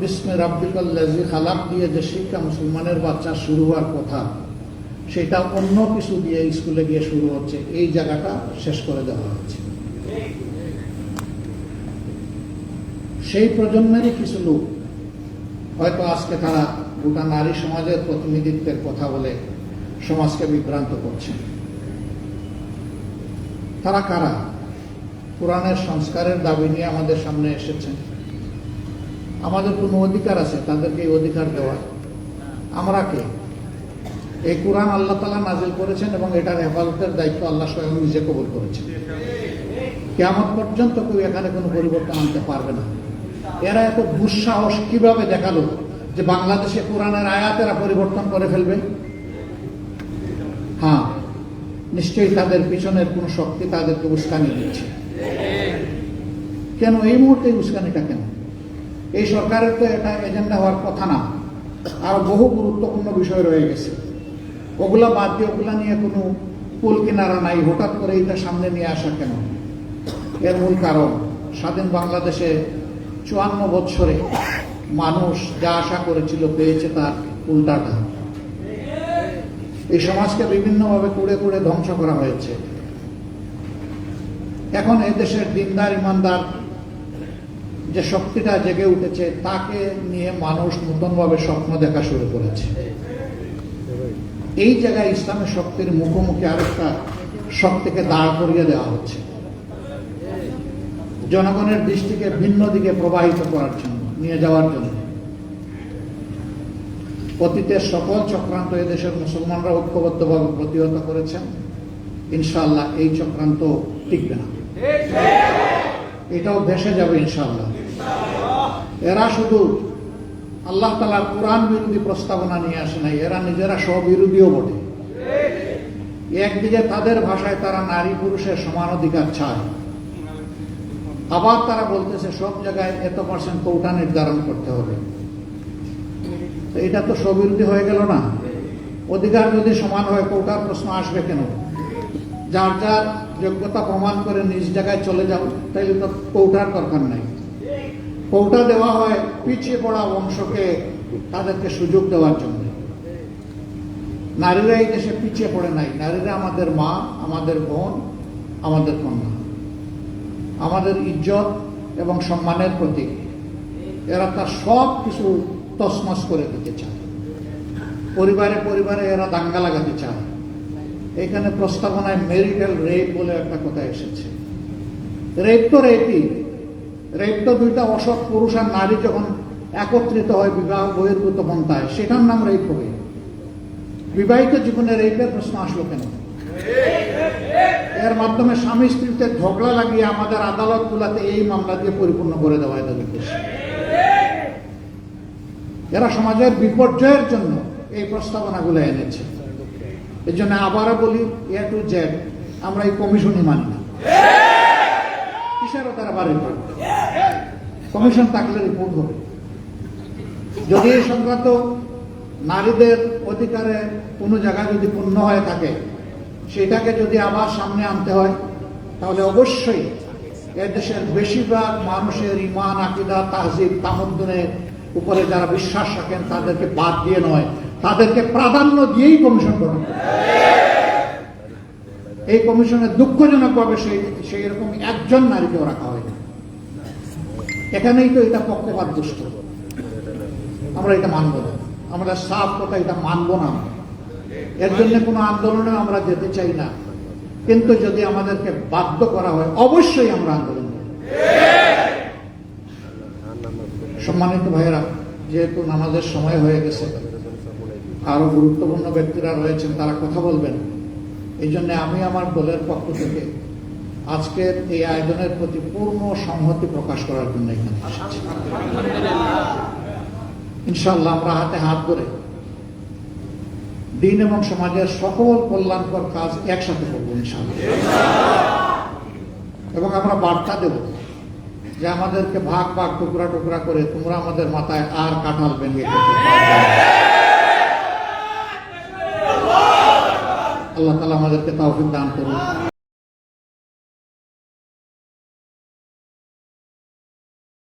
বিসমে খালাক দিয়ে যে শিক্ষা মুসলমানের বাচ্চা শুরু হওয়ার কথা, সেটা অন্য কিছু দিয়ে স্কুলে গিয়ে শুরু হচ্ছে। এই জায়গাটা শেষ করে দেওয়া হচ্ছে। সেই প্রজন্মেরই কিছু লোক, হয়তো আজকে তারা গোটা নারী সমাজের প্রতিনিধিত্বের কথা বলে সমাজকে বিভ্রান্ত করছে। তারা কারা? কোরআনের সংস্কারের দাবি নিয়ে আমাদের সামনে এসেছেন। আমাদের কোনো অধিকার আছে, তাদেরকে এই অধিকার দেওয়ার আমরা কে? এই কোরআন আল্লাহ তালা নাজিল করেছেন এবং এটার হেফাজতের দায়িত্ব আল্লাহ স্বয়ং নিজে কবুল করেছেন। কেমন পর্যন্ত কেউ এখানে কোনো পরিবর্তন আনতে পারবে না। এরা এত দুঃসাহস কীভাবে দেখাল যে বাংলাদেশে কোরআনের আয়াতেরা পরিবর্তন করে ফেলবে? হ্যাঁ নিশ্চয়ই তাদের পিছনের কোনো শক্তি তাদেরকে উস্কানি দিচ্ছে। কেন এই মুহূর্তে উস্কানিটা কেন? এই সরকারের তো এটা এজেন্ডা হওয়ার কথা না। আরও বহু গুরুত্বপূর্ণ বিষয় রয়ে গেছে। ওগুলা বাদ দিয়ে ওগুলা নিয়ে কোনো কুল কিনারা নাই। হঠাৎ করে এটা সামনে নিয়ে আসা কেন? এর মূল কারণ, স্বাধীন বাংলাদেশে চুয়ান্ন বৎসরে মানুষ যা আশা করেছিল পেয়েছে তার উল্টাটা এই সমাজকে বিভিন্নভাবে কুড়ে কুড়ে ধ্বংস করা হয়েছে। এখন এদেশের দিনদার, ইমানদার যে শক্তিটা জেগে উঠেছে, তাকে নিয়ে মানুষ নতুনভাবে স্বপ্ন দেখা শুরু করেছে। এই জায়গায় ইসলামের শক্তির মুখোমুখি আরেকটা শক্তিকে দাঁড় করিয়ে দেওয়া হচ্ছে। জনগণের দৃষ্টিকে ভিন্ন দিকে প্রবাহিত করার জন্য, নিয়ে যাওয়ার জন্য। অতীতের সকল চক্রান্ত এদেশের মুসলমানরা ঐক্যবদ্ধভাবে প্রতিহত করেছেন। ইনশাআল্লাহ এই চক্রান্ত টিকবে না। এটাও ভেসে যাবে ইনশাআল্লাহ। এরা শুধু আল্লাহ তালার কোরআন বিরোধী প্রস্তাবনা নিয়ে আসে নাই, এরা নিজেরা স্ববিরোধীও বটে। একদিকে তাদের ভাষায় তারা নারী পুরুষের সমান অধিকার চায়, আবার তারা বলতেছে সব জায়গায় এত পার্সেন্ট কৌটা নির্ধারণ করতে হবে। এটা তো স্ববিরোধী হয়ে গেল না? অধিকার যদি সমান হয়, কৌটার প্রশ্ন আসবে কেন? যার যার যোগ্যতা প্রমাণ করে নিজ জায়গায় চলে যাও, তাইলে তো কৌটার দরকার নাই। কৌটা দেওয়া হয়, পিছিয়ে পড়া অংশকে তাদেরকে সুযোগ দেওয়ার জন্য। নারীরা এই দেশে পিছিয়ে পড়ে নাই। নারীরা আমাদের মা, আমাদের বোন, আমাদের কন্যা। আমাদের ইজ্জত এবং সম্মানের প্রতীক। এরা তার সব কিছু তসমস করে দিতে চায়। পরিবারে পরিবারে এরা দাঙ্গা লাগাতে চায়। এখানে প্রস্তাবনায় মেরিটাল রেপ বলে একটা কথা এসেছে। রেপ তো রেপই। রেপ দুইটা অসৎ পুরুষ আর নারী যখন একত্রিত হয়, বিবাহ বহির্ভূত পন্থায়, সেটার নাম রেপ হবে। বিবাহিত জীবনে রেপের প্রশ্ন আসলো কেন? এর মাধ্যমে স্বামী স্ত্রীতে ঝগড়া লাগিয়ে আমাদের আদালত গুলাতে এই মামলা দিয়ে পরিপূর্ণ করে দেওয়া এদের উদ্দেশ্য এরা সমাজের বিপর্যয়ের জন্য এই প্রস্তাবনা প্রস্তাবনাগুলো এনেছে। এই জন্য আবারও বলি এ টু জেড আমরা এই কমিশনই মানি না। কিসেরও তারা বাড়ি করবে কমিশন থাকলে রিপোর্ট হবে। যদি এই সংক্রান্ত নারীদের অধিকারে কোনো জায়গায় যদি পূর্ণ হয়ে থাকে, সেটাকে যদি আবার সামনে আনতে হয়, তাহলে অবশ্যই দেশের বেশিরভাগ মানুষের ইমান আকিদা, তাহজিব তামদ্দনের উপরে যারা বিশ্বাস রাখেন, তাদেরকে বাদ দিয়ে নয়, তাদেরকে প্রাধান্য দিয়েই কমিশন গঠন করতে এই কমিশনে দুঃখজনকভাবে সেই সেই রকম একজন নারীকেও রাখা হয়নি এখানেই তো এটা পক্ষপাত দুষ্ট আমরা এটা মানব না। আমরা সাফ কথা এটা মানব না এর জন্য কোনো আন্দোলনে আমরা যেতে চাই না। কিন্তু যদি আমাদেরকে বাধ্য করা হয়, অবশ্যই আমরা আন্দোলন সম্মানিত ভাইয়েরা, যেহেতু নামাজের সময় হয়ে গেছে, আরও গুরুত্বপূর্ণ ব্যক্তিরা রয়েছেন, তারা কথা বলবেন। এই জন্য আমি আমার দলের পক্ষ থেকে আজকের এই আয়োজনের প্রতি পূর্ণ সংহতি প্রকাশ করার জন্য এখানে ইনশাল্লাহ আমরা হাতে হাত ধরে দিন এবং সমাজের সকল কল্যাণকর কাজ একসাথে করব ইনশাল্লাহ এবং আমরা বার্তা দেব যে আমাদেরকে ভাগ ভাগ টুকরা টুকরা করে তোমরা আমাদের মাথায় আর কাঁঠাল ভেঙে খেতে পারবে না। আল্লাহ তালা আমাদেরকে তাও দান করুন